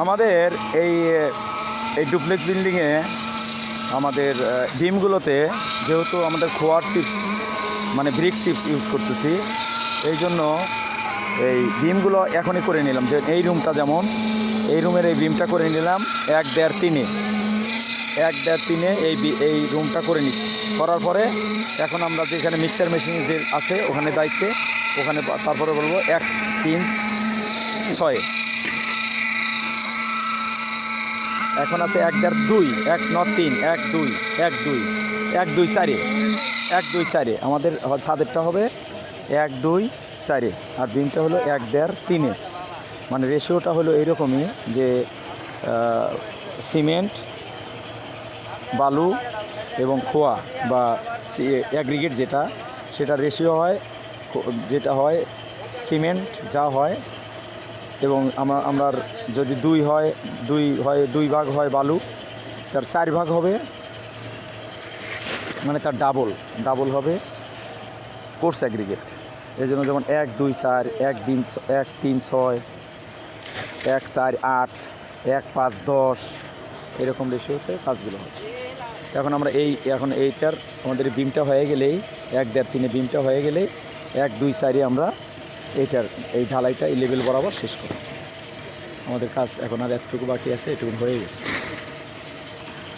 আমাদের এই এই ডুপ্লেক্স বিল্ডিংয়ে আমাদের ডিমগুলোতে যেহেতু আমাদের খোয়ার চিপস মানে ব্রিক চিপস ইউজ করতেছি, এই জন্য এই বিমগুলো এখনই করে নিলাম। যে এই রুমটা যেমন, এই রুমের এই বিমটা করে নিলাম, এক দেড় তিনে। এক দেড় তিনে এই এই রুমটা করে নিচ্ছি। করার পরে এখন আমরা যেখানে মিক্সার মেশিন যে আছে, ওখানে দায়িত্বে, ওখানে তারপরে বলব এক, তিন, ছয়। এখন আছে এক দেড় দুই, এক ন তিন, এক দুই এক দুই এক দুই চারে, এক দুই চারে। আমাদের ছাদেরটা হবে এক দুই চারে, আর বিমটা হলো এক দেড় তিনে। মানে রেশিওটা হলো এইরকমই যে সিমেন্ট, বালু এবং খোয়া বা অ্যাগ্রিগেট যেটা সেটা রেশিও হয় যেটা হয়, সিমেন্ট যা হয় এবং আমরা আমরা যদি দুই হয় দুই হয়, দুই ভাগ হয় বালু, তার চার ভাগ হবে মানে তার ডাবল ডাবল হবে কোর্স অ্যাগ্রিগেট। এই জন্য যেমন এক, দুই, চার, এক দিন এক, তিন, ছয়, এক, চার, আট, এক, পাঁচ, দশ, এরকম রেশিওতে কাজগুলো হয়। এখন আমরা এই, এখন এইটার আমাদের বিমটা হয়ে গেলেই এক দেড় তিনে বিমটা হয়ে গেলেই এক, দুই চারে আমরা এইটার, এই ঢালাইটা এই লেভেল বরাবর শেষ করি। আমাদের কাজ এখন আর এতটুকু বাকি আছে এটুকু হয়ে গেছে।